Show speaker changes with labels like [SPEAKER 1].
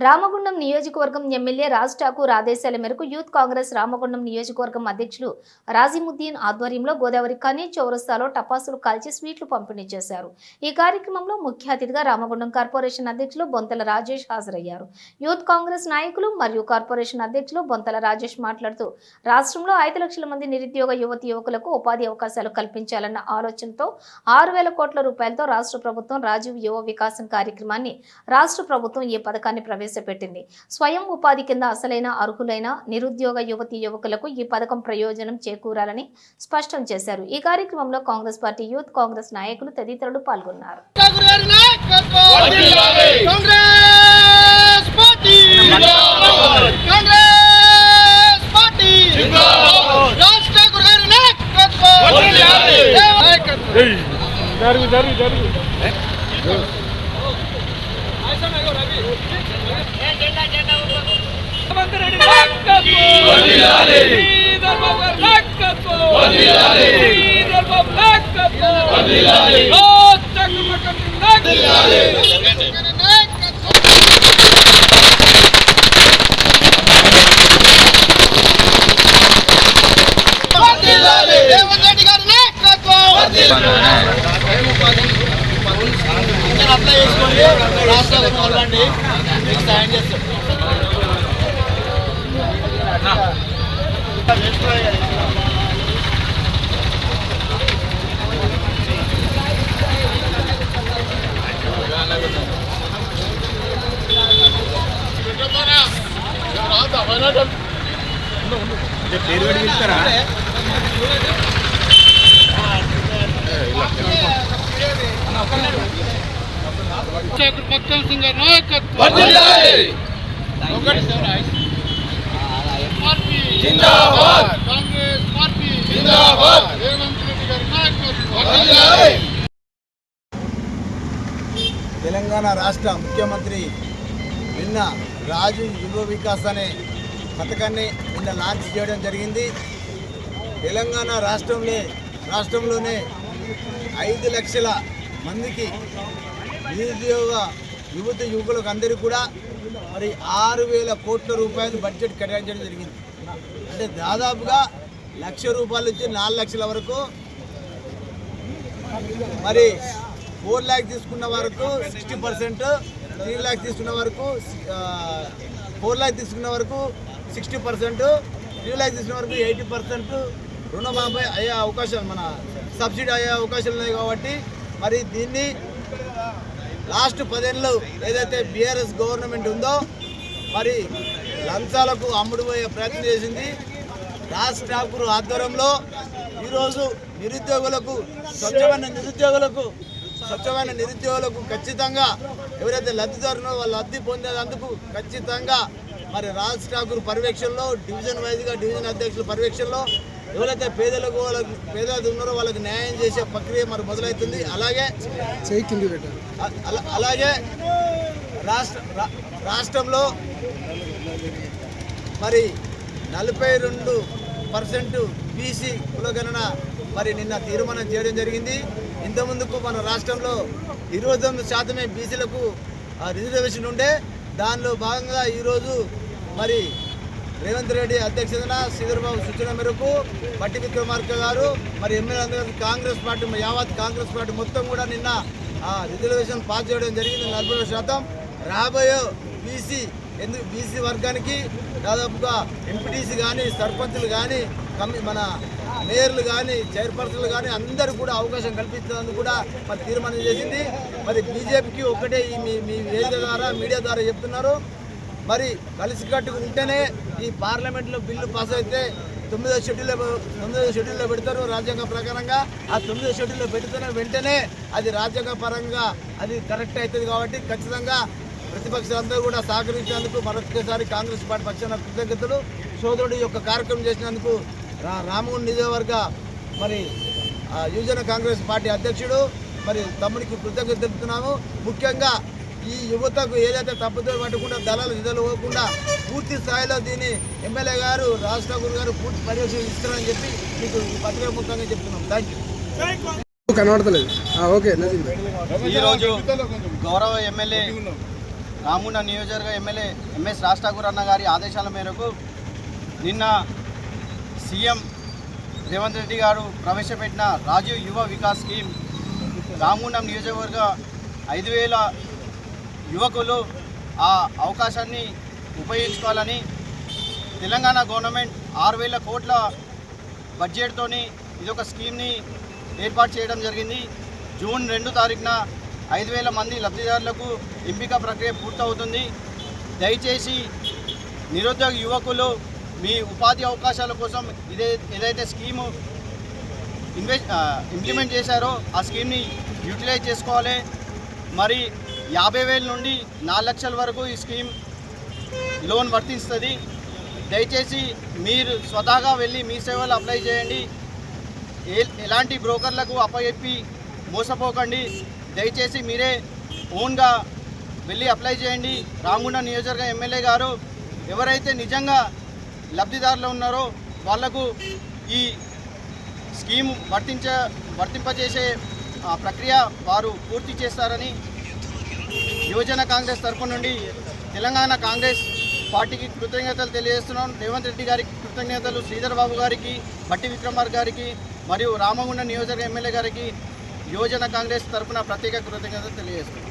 [SPEAKER 1] రామగుండం నియోజకవర్గం ఎమ్మెల్యే రాజ్ ఠాకూర్ ఆదేశాల మేరకు యూత్ కాంగ్రెస్ రామగుండం నియోజకవర్గం అధ్యక్షులు రాజీముద్దీన్ ఆధ్వర్యంలో గోదావరి కనీ చౌరస్తాలో టపాసులు కాల్చి స్వీట్లు పంపిణీ చేశారు. ఈ కార్యక్రమంలో ముఖ్య అతిథిగా రామగుండం కార్పొరేషన్ అధ్యక్షులు బొంతల రాజేష్ హాజరయ్యారు. యూత్ కాంగ్రెస్ నాయకులు మరియు కార్పొరేషన్ అధ్యక్షులు బొంతల రాజేష్ మాట్లాడుతూ రాష్ట్రంలో ఐదు లక్షల మంది నిరుద్యోగ యువతి యువకులకు ఉపాధి అవకాశాలు కల్పించాలన్న ఆలోచనతో ఆరు వేల కోట్ల రూపాయలతో రాష్ట్ర ప్రభుత్వం రాజీవ్ యువ వికాసం కార్యక్రమాన్ని రాష్ట్ర ప్రభుత్వం ఈ పథకాన్ని ప్రవేశ ప్రవేశపెట్టింది. స్వయం ఉపాధి కింద అసలైన అర్హులైన నిరుద్యోగ యువతి యువకులకు ఈ పథకం ప్రయోజనం చేకూరాలని స్పష్టం చేశారు. ఈ కార్యక్రమంలో కాంగ్రెస్ పార్టీ యూత్ కాంగ్రెస్ నాయకులు తదితరులు పాల్గొన్నారు.
[SPEAKER 2] ఠాకూర్ గారి నాయకత్వం కాంగ్రెస్ పార్టీ కాంగ్రెస్ పార్టీ రాజ్ ఠాకూర్ గారి నాయకత్వం నాయకత్వం
[SPEAKER 3] జరుగు జరుగు జరుగు
[SPEAKER 2] గారి నాయకత్వం రేవంత్ రెడ్డి గారి నాయకత్వం అందరూ అప్లై చేసుకోండి రాష్ట్రాలకు వెళ్ళండి మీకు సాయం చేస్తాం
[SPEAKER 3] పేరు పెట్టి పిలుస్తారా
[SPEAKER 2] మొత్తం సింగర్ నాయకత్వం ఒకటి
[SPEAKER 3] జిందాబాద్.
[SPEAKER 2] కాంగ్రెస్ పార్టీ
[SPEAKER 3] జిందాబాద్.
[SPEAKER 2] రేవంత్ రెడ్డి గారి నాయకత్వం
[SPEAKER 4] తెలంగాణ రాష్ట్ర ముఖ్యమంత్రి నిన్న రాజు యువ వికాస్ అనే పథకాన్ని నిన్న లాంచ్ చేయడం జరిగింది తెలంగాణ రాష్ట్రంలో రాష్ట్రంలోనే ఐదు లక్షల మందికి నిరుద్యోగ యువత యువకులకు అందరికీ కూడా మరి ఆరు వేల కోట్ల రూపాయలు బడ్జెట్ కేటాయించడం జరిగింది అంటే దాదాపుగా లక్ష రూపాయల నుంచి నాలుగు లక్షల వరకు మరి ఫోర్ ల్యాక్ తీసుకున్న వరకు సిక్స్టీ పర్సెంట్ త్రీ ల్యాక్ తీసుకున్న వరకు ఫోర్ ల్యాక్ తీసుకున్న వరకు సిక్స్టీ పర్సెంట్ త్రీ ల్యాక్ తీసుకున్న వరకు ఎయిటీ పర్సెంట్ రుణమాఫీ అయ్యే అవకాశాలు మన సబ్సిడీ అయ్యే అవకాశాలు ఉన్నాయి కాబట్టి మరి దీన్ని లాస్ట్ పదేళ్ళు ఏదైతే బీఆర్ఎస్ గవర్నమెంట్ ఉందో మరి లంచాలకు అమ్ముడుపోయే ప్రయత్నం చేసింది. రాజ్ ఠాకూర్ ఆధ్వర్యంలో ఈరోజు నిరుద్యోగులకు స్వచ్ఛమైన నిరుద్యోగులకు స్వచ్ఛమైన నిరుద్యోగులకు ఖచ్చితంగా ఎవరైతే లబ్ధిదారునో వాళ్ళు లబ్ధి పొందేందుకు ఖచ్చితంగా మరి రాజ్ ఠాకూర్ పర్యవేక్షణలో డివిజన్ వైజ్గా డివిజన్ అధ్యక్షుల పర్యవేక్షణలో ఎవరైతే పేదలకు వాళ్ళకి పేదలు ఉన్నారో వాళ్ళకి న్యాయం చేసే ప్రక్రియ మరి మొదలవుతుంది. అలాగే అలాగే రాష్ట్ర రాష్ట్రంలో మరి నలభై రెండు పర్సెంట్ బీసీ కులగణన మరి నిన్న తీర్మానం చేయడం జరిగింది. ఇంతకుముందుకు మన రాష్ట్రంలో ఇరవై తొమ్మిది శాతమే బీసీలకు రిజర్వేషన్ ఉండే. దానిలో భాగంగా ఈరోజు మరి రేవంత్ రెడ్డి అధ్యక్షతన శ్రీధర్బాబు సూచన మేరకు బట్టి విక్రమార్క గారు మరి ఎమ్మెల్యే కాంగ్రెస్ పార్టీ యావత్ కాంగ్రెస్ పార్టీ మొత్తం కూడా నిన్న ఆ రిజర్వేషన్ పాస్ చేయడం జరిగింది నలభై శాతం. రాబోయే బీసీ ఎందుకు బీసీ వర్గానికి దాదాపుగా ఎంపీటీసీ కానీ సర్పంచులు కానీ కమి మన మేయర్లు కానీ చైర్పర్సన్లు కానీ అందరూ కూడా అవకాశం కల్పించినందుకు కూడా మరి తీర్మానం చేసింది. మరి బీజేపీకి ఒక్కటే ఈ మీ మీ వేదిక ద్వారా మీడియా ద్వారా చెప్తున్నారు. మరి కలిసికట్టుగా ఉంటేనే ఈ పార్లమెంట్లో బిల్లు పాస్ అయితే తొమ్మిదో షెడ్యూల్లో తొమ్మిదో షెడ్యూల్లో పెడతారు రాజ్యాంగ ప్రకారంగా. ఆ తొమ్మిదో షెడ్యూల్లో పెడితేనే వెంటనే అది రాజ్యాంగ పరంగా అది కరెక్ట్ అవుతుంది కాబట్టి ఖచ్చితంగా ప్రతిపక్షాలందరూ కూడా సహకరించినందుకు మరొకసారి కాంగ్రెస్ పార్టీ పక్షాన కృతజ్ఞతలు. సోదరుడు యొక్క కార్యక్రమం చేసినందుకు రా రామగుండ నియోజకవర్గ మరి ఆ, యువజన కాంగ్రెస్ పార్టీ అధ్యక్షుడు మరి తమ్ముడికి కృతజ్ఞత తెలుపుతున్నాము. ముఖ్యంగా ఈ యువతకు ఏదైతే తప్పుదో పట్టకుండా దళాలు నిధులు పోకుండా పూర్తి స్థాయిలో దీన్ని ఎమ్మెల్యే గారు రాజ్ ఠాకూర్ గారు పూర్తి పర్యవేక్షణ ఇస్తారని చెప్పి మీకు ఈ పత్రిక ముఖంగా చెప్తున్నాం. థ్యాంక్ యూ
[SPEAKER 5] కనబడతలేదు. ఆ, ఓకే
[SPEAKER 6] ఈరోజు గౌరవ ఎమ్మెల్యే
[SPEAKER 5] రామగుండ నియోజకవర్గ ఎమ్మెల్యే ఎంఎస్ రాజ్ అన్న గారి ఆదేశాల మేరకు నిన్న సీఎం రేవంత్ రెడ్డి గారు ప్రవేశపెట్టిన రాజీవ్ యువ వికాస్ స్కీమ్ రామగుండం నియోజకవర్గ ఐదు వేల యువకులు ఆ అవకాశాన్ని ఉపయోగించుకోవాలని తెలంగాణ గవర్నమెంట్ ఆరు వేల కోట్ల బడ్జెట్తోని ఇది ఒక స్కీమ్ని ఏర్పాటు చేయడం జరిగింది. జూన్ రెండు తారీఖున ఐదు వేల మంది లబ్ధిదారులకు ఎంపిక ప్రక్రియ పూర్తవుతుంది. దయచేసి నిరుద్యోగ యువకులు మీ ఉపాధి అవకాశాల కోసం ఇదే ఏదైతే స్కీము ఇన్వెస్ట్ ఇంప్లిమెంట్ చేశారో ఆ స్కీమ్ని యూటిలైజ్ చేసుకోవాలి. మరి యాభై వేల నుండి నాలుగు లక్షల వరకు ఈ స్కీమ్ లోన్ వర్తిస్తుంది. దయచేసి మీరు స్వతహాగా వెళ్ళి మీ సేవలు అప్లై చేయండి. ఏ ఎలాంటి బ్రోకర్లకు అప్పచెప్పి మోసపోకండి. దయచేసి మీరే ఓన్గా వెళ్ళి అప్లై చేయండి. రామగుండ నియోజకవర్గ ఎమ్మెల్యే గారు ఎవరైతే నిజంగా లబ్ధిదారులు ఉన్నారో వాళ్ళకు ఈ స్కీమ్ వర్తించ వర్తింపజేసే ప్రక్రియ వారు పూర్తి చేస్తారని యువజన కాంగ్రెస్ తరపు నుండి తెలంగాణ కాంగ్రెస్ పార్టీకి కృతజ్ఞతలు తెలియజేస్తున్నాం. రేవంత్ రెడ్డి గారికి కృతజ్ఞతలు శ్రీధర్ బాబు గారికి బట్టి విక్రమార్ గారికి మరియు రామగుండ నియోజకవర్గ ఎమ్మెల్యే గారికి యువజన కాంగ్రెస్ తరఫున ప్రత్యేక కృతజ్ఞతలు తెలియజేస్తున్నాం.